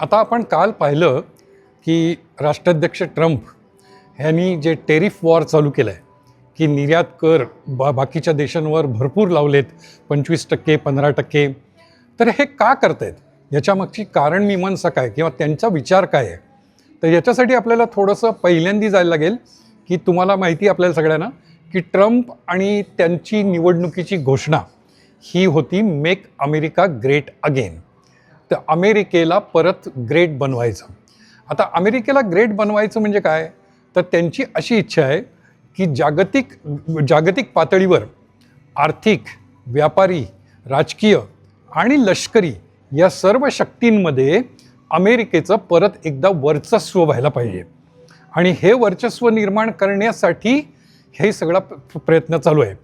आता आपण काल पाहिलं की राष्ट्राध्यक्ष ट्रम्प ह्यांनी जे टेरिफ वॉर चालू केलं आहे की निर्यात कर बा बाकीच्या देशांवर भरपूर लावलेत पंचवीस टक्के पंधरा टक्के. तर हे का करतायत? याच्यामागची कारण मीमांसा काय? किंवा त्यांचा विचार काय आहे? तर याच्यासाठी आपल्याला थोडंसं पहिल्यांदी जायला लागेल की तुम्हाला माहिती आपल्याला सगळ्यांना की ट्रम्प आणि त्यांची निवडणुकीची घोषणा ही होती मेक अमेरिका ग्रेट अगेन. अमेरिकेला परत ग्रेट बनवायचं. आता अमेरिकेला ग्रेट बनवायचं म्हणजे काय? तर त्यांची अशी इच्छा आहे की जागतिक जागतिक पातळीवर आर्थिक व्यापारी राजकीय आणि लष्करी या सर्व शक्तींमध्ये अमेरिकेचं परत एकदा वर्चस्व व्हायला पाहिजे. आणि हे वर्चस्व निर्माण करण्यासाठी हे सगळा प्रयत्न चालू आहे.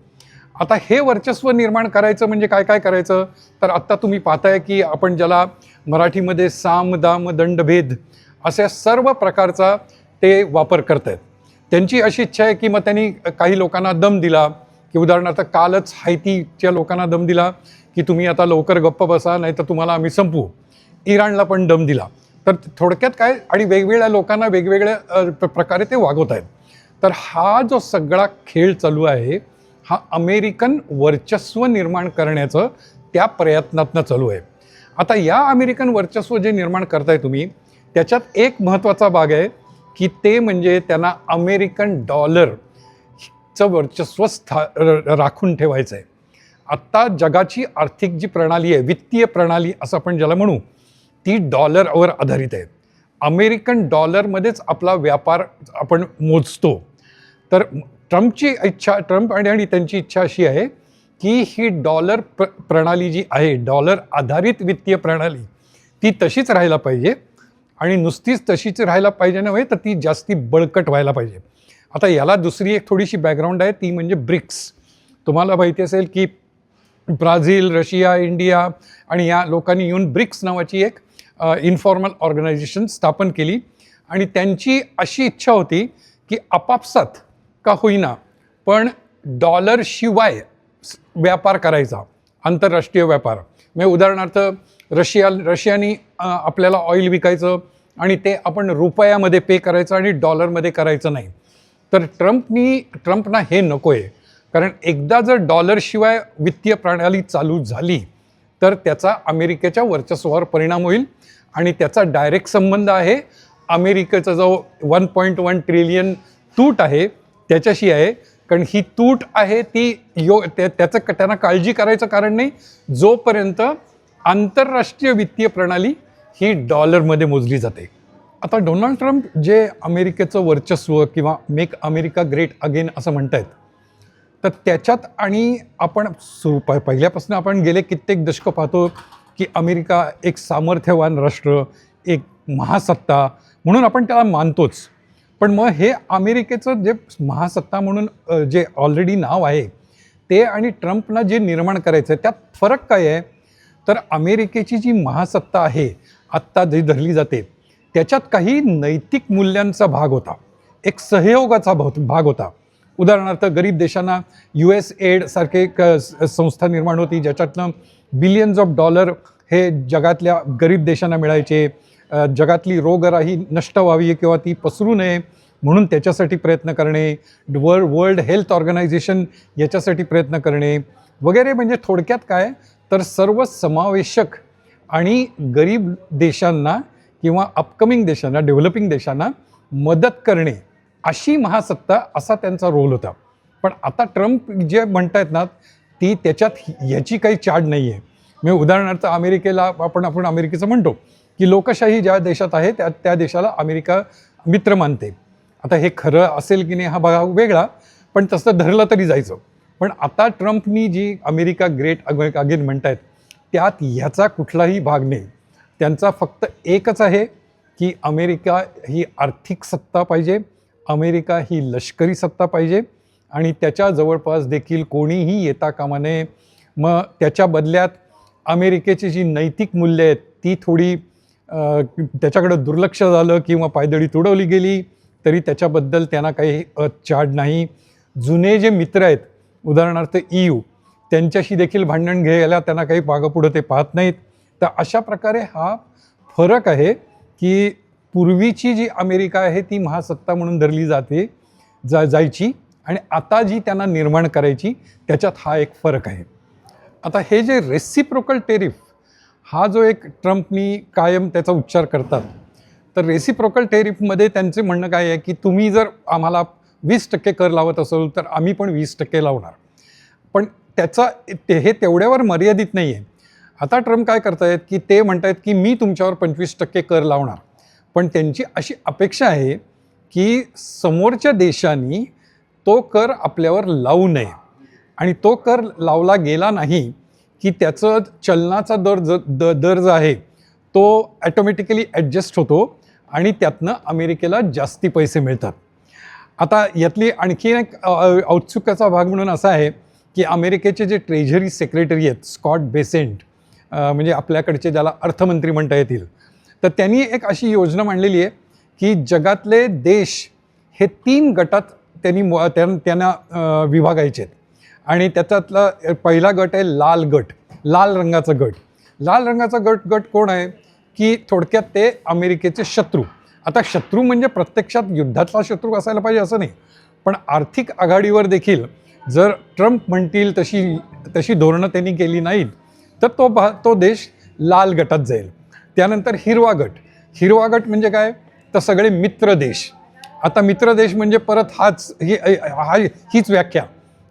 आता हे वर्चस्व निर्माण करायचं म्हणजे काय काय करायचं? तर आत्ता तुम्ही पाहताय की आपण ज्याला मराठीमध्ये साम दाम दंडभेद अशा सर्व प्रकारचा ते वापर करत आहेत त्यांची अशी इच्छा आहे की मग त्यांनी काही लोकांना दम दिला की उदाहरणार्थ कालच हायतीच्या लोकांना दम दिला की तुम्ही आता लवकर गप्प बसा नाही तर तुम्हाला आम्ही संपवू. इराणला पण दम दिला. तर थोडक्यात काय? आणि वेगवेगळ्या लोकांना वेगवेगळ्या प्र- प्रकारे ते वागवत आहेत तर हा जो सगळा खेळ चालू आहे हा अमेरिकन वर्चस्व निर्माण करण्याचं त्या प्रयत्नातनं चालू आहे. आता या अमेरिकन वर्चस्व जे निर्माण करताय तुम्ही त्याच्यात एक महत्त्वाचा भाग आहे की ते म्हणजे त्यांना अमेरिकन डॉलरचं वर्चस्व स्था र- राखून ठेवायचं आहे आत्ता जगाची आर्थिक जी प्रणाली आहे वित्तीय प्रणाली असं आपण ज्याला म्हणू ती डॉलरवर आधारित आहे. अमेरिकन डॉलरमध्येच आपला व्यापार आपण मोजतो. तर ट्रम्पची इच्छा ट्रम्प आणि आणि त्यांची इच्छा अशी आहे की ही डॉलर प्र प्रणाली जी आहे डॉलर आधारित वित्तीय प्रणाली ती तशीच राहायला पाहिजे. आणि नुसतीच तशीच राहायला पाहिजे नव्हे तर ती जास्ती बळकट व्हायला पाहिजे. आता याला दुसरी एक थोडीशी बॅकग्राऊंड आहे ती म्हणजे ब्रिक्स. तुम्हाला माहिती असेल की ब्राझील रशिया इंडिया आणि या लोकांनी येऊन ब्रिक्स नावाची एक इन्फॉर्मल ऑर्गनायझेशन स्थापन केली. आणि त्यांची अशी इच्छा होती की आपापसात का होईना पण डॉलरशिवाय व्यापार करायचा आंतरराष्ट्रीय व्यापार. म्हणजे उदाहरणार्थ रशिया रशियानी आपल्याला ऑइल विकायचं आणि ते आपण रुपयामध्ये पे करायचं आणि डॉलरमध्ये करायचं नाही. तर ट्रम्पनी ट्रम्पना हे नको आहे कारण एकदा जर डॉलरशिवाय वित्तीय प्रणाली चालू झाली तर त्याचा अमेरिकेच्या वर्चस्वावर परिणाम होईल आणि त्याचा डायरेक्ट संबंध आहे. अमेरिकेचा जो वन पॉईंट वन ट्रिलियन तूट आहे त्याच्याशी आहे. कारण ही तूट आहे ती यो त्या- त्याचं क- त्यांना काळजी करायचं कारण नाही. जोपर्यंत आंतरराष्ट्रीय वित्तीय प्रणाली ही डॉलरमध्ये मोजली जाते. आता डोनाल्ड ट्रम्प जे अमेरिकेचं वर्चस्व किंवा मेक अमेरिका ग्रेट अगेन असं म्हणत आहेत तर त्याच्यात आणि आपण सुरू प पहिल्यापासून आपण गेले कित्येक दशकं पाहतो की अमेरिका एक सामर्थ्यवान राष्ट्र एक महासत्ता म्हणून आपण त्याला मानतोच. पण मग हे अमेरिकेचं जे महासत्ता म्हणून जे ऑलरेडी नाव आहे ते आणि ट्रम्पना जे निर्माण करायचं आहे त्यात फरक काय आहे? तर अमेरिकेची जी महासत्ता आहे आत्ता जी धरली जाते त्याच्यात काही नैतिक मूल्यांचा भाग होता. एक सहयोगाचा भाग भाग होता. उदाहरणार्थ गरीब देशांना यू एस एड सारखे एक संस्था निर्माण होती ज्याच्यातनं बिलियन्स ऑफ डॉलर हे जगातल्या गरीब देशांना मिळायचे. जगातली रोगराई नष्ट व्हावी किंवा ती पसरू नये म्हणून त्याच्यासाठी प्रयत्न करणे वर्ल्ड वर्ल्ड हेल्थ ऑर्गनायझेशन याच्यासाठी प्रयत्न करणे वगैरे म्हणजे थोडक्यात काय? तर सर्व समावेशक आणि गरीब देशांना किंवा अपकमिंग देशांना डेव्हलपिंग देशांना मदत करणे अशी महासत्ता असा त्यांचा रोल होता. पण आता ट्रम्प जे म्हणतायत ना ती त्याच्यात ह्याची काही चाड नाही आहे म्हणजे उदाहरणार्थ अमेरिकेला आपण आपण अमेरिकेचं म्हणतो. की लोकशाही ज्या देशात आहे त्या त्या देशाला अमेरिका मित्र मानते. आता हे खरं असेल की नाही हा भाग वेगळा पण तसं धरलं तरी जायचं. पण आता ट्रम्पनी जी अमेरिका ग्रेट अगेन म्हणतायत त्यात ह्याचा कुठलाही भाग नाही. त्यांचा फक्त एकच आहे की अमेरिका ही आर्थिक सत्ता पाहिजे अमेरिका ही लष्करी सत्ता पाहिजे आणि त्याच्या जवळपास देखील कोणीही येता कामा नये. मग त्याच्या बदल्यात अमेरिकेची जी नैतिक मूल्य आहेत ती थोडी त्याच्याकडं दुर्लक्ष झालं किंवा पायदळी तुडवली गेली तरी त्याच्याबद्दल त्यांना काही अ, चाड नाही. जुने जे मित्र आहेत उदाहरणार्थ ई यू त्यांच्याशी देखील भांडण घ्यायला त्यांना काही पागपुढं ते पाहत नाहीत. तर अशा प्रकारे हा फरक आहे की पूर्वीची जी अमेरिका आहे ती महासत्ता म्हणून धरली जाते जा जायची आणि आता जी त्यांना निर्माण करायची त्याच्यात हा एक फरक आहे. आता हे जे रेसिप्रोकल टेरिफ हा जो एक ट्रम्पनी कायम त्याचा उच्चार करतात तर रेसिप्रोकल टेरिफमध्ये त्यांचे म्हणणं काय आहे की तुम्ही जर आम्हाला वीस टक्के कर लावत असाल तर आम्ही पण वीस टक्के लावणार. पण त्याचा ते हे तेवढ्यावर मर्यादित नाही आहे. आता ट्रम्प काय करतायत की ते म्हणतायत की मी तुमच्यावर पंचवीस टक्के कर लावणार. पण त्यांची अशी अपेक्षा आहे की समोरच्या देशांनी तो कर आपल्यावर लावू नये. आणि तो कर लावला गेला नाही की त्याचं चलनाचा दर ज द दर जो आहे तो ॲटोमॅटिकली ॲडजस्ट होतो आणि त्यातनं अमेरिकेला जास्ती पैसे मिळतात. आता यातली आणखी एक औत्सुक्याचा भाग म्हणून असा आहे की अमेरिकेचे जे ट्रेझरी सेक्रेटरी आहेत स्कॉट बेसेंट म्हणजे आपल्याकडचे ज्याला अर्थमंत्री म्हणता येतील तर त्यांनी एक अशी योजना मांडलेली आहे की जगातले देश हे तीन गटात त्यांनी त्यांना विभागायचे आहेत. आणि त्याच्यातला पहिला गट आहे लाल गट लाल रंगाचा गट. लाल रंगाचा गट गट कोण आहे? की थोडक्यात ते अमेरिकेचे शत्रू. आता शत्रू म्हणजे प्रत्यक्षात युद्धातला शत्रू असायला पाहिजे असं नाही. पण आर्थिक आघाडीवर देखील जर ट्रम्प म्हणतील तशी तशी धोरणं त्यांनी केली नाहीत तर तो भा तो देश लाल गटात जाईल. त्यानंतर हिरवा गट. हिरवा गट म्हणजे काय? तर सगळे मित्र देश. आता मित्र देश म्हणजे परत हाच ही हा हीच व्याख्या.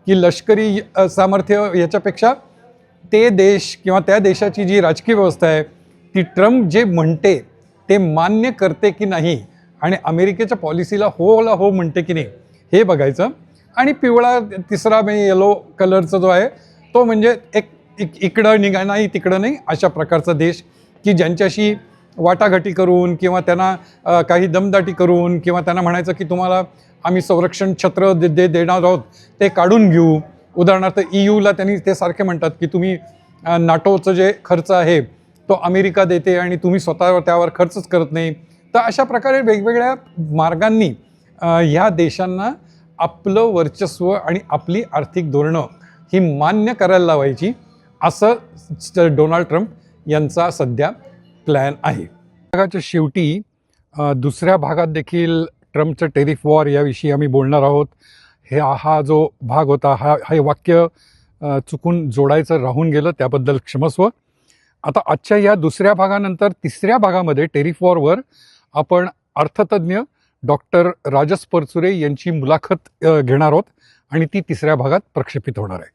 की लष्करी सामर्थ्य याच्यापेक्षा ते देश किंवा त्या देशाची जी राजकीय व्यवस्था आहे ती ट्रम्प जे म्हणते ते मान्य करते की नाही आणि अमेरिकेच्या पॉलिसीला होला हो म्हणते की नाही हे बघायचं. आणि पिवळा तिसरा म्हणजे येलो कलरचा जो आहे तो म्हणजे एक इक इकडं निघा नाही तिकडं नाही अशा प्रकारचा देश की ज्यांच्याशी वाटाघाटी करून किंवा त्यांना काही दमदाटी करून किंवा त्यांना म्हणायचं की तुम्हाला आम्ही संरक्षण छत्र दे दे देणार आहोत ते काढून घेऊ. उदाहरणार्थ ई यूला त्यांनी ते सारखे म्हणतात की तुम्ही नाटोचं जे खर्च आहे तो अमेरिका देते आणि तुम्ही स्वतः त्यावर खर्चच करत नाही. तर अशा प्रकारे वेगवेगळ्या मार्गांनी ह्या देशांना आपलं वर्चस्व आणि आपली आर्थिक धोरणं ही मान्य करायला लावायची असं डोनाल्ड ट्रम्प यांचा सध्या प्लॅन आहे. भागाच्या शेवटी दुसऱ्या भागात देखील ट्रम्पचं टेरिफ वॉर याविषयी आम्ही बोलणार आहोत. हे हा जो भाग होता हा हे वाक्य चुकून जोडायचं राहून गेलं त्याबद्दल क्षमस्व. आता आजच्या या दुसऱ्या भागानंतर तिसऱ्या भागामध्ये टेरिफ वॉरवर आपण अर्थतज्ज्ञ डॉक्टर राजस परचुरे यांची मुलाखत घेणार आहोत आणि ती तिसऱ्या भागात प्रक्षेपित होणार आहे.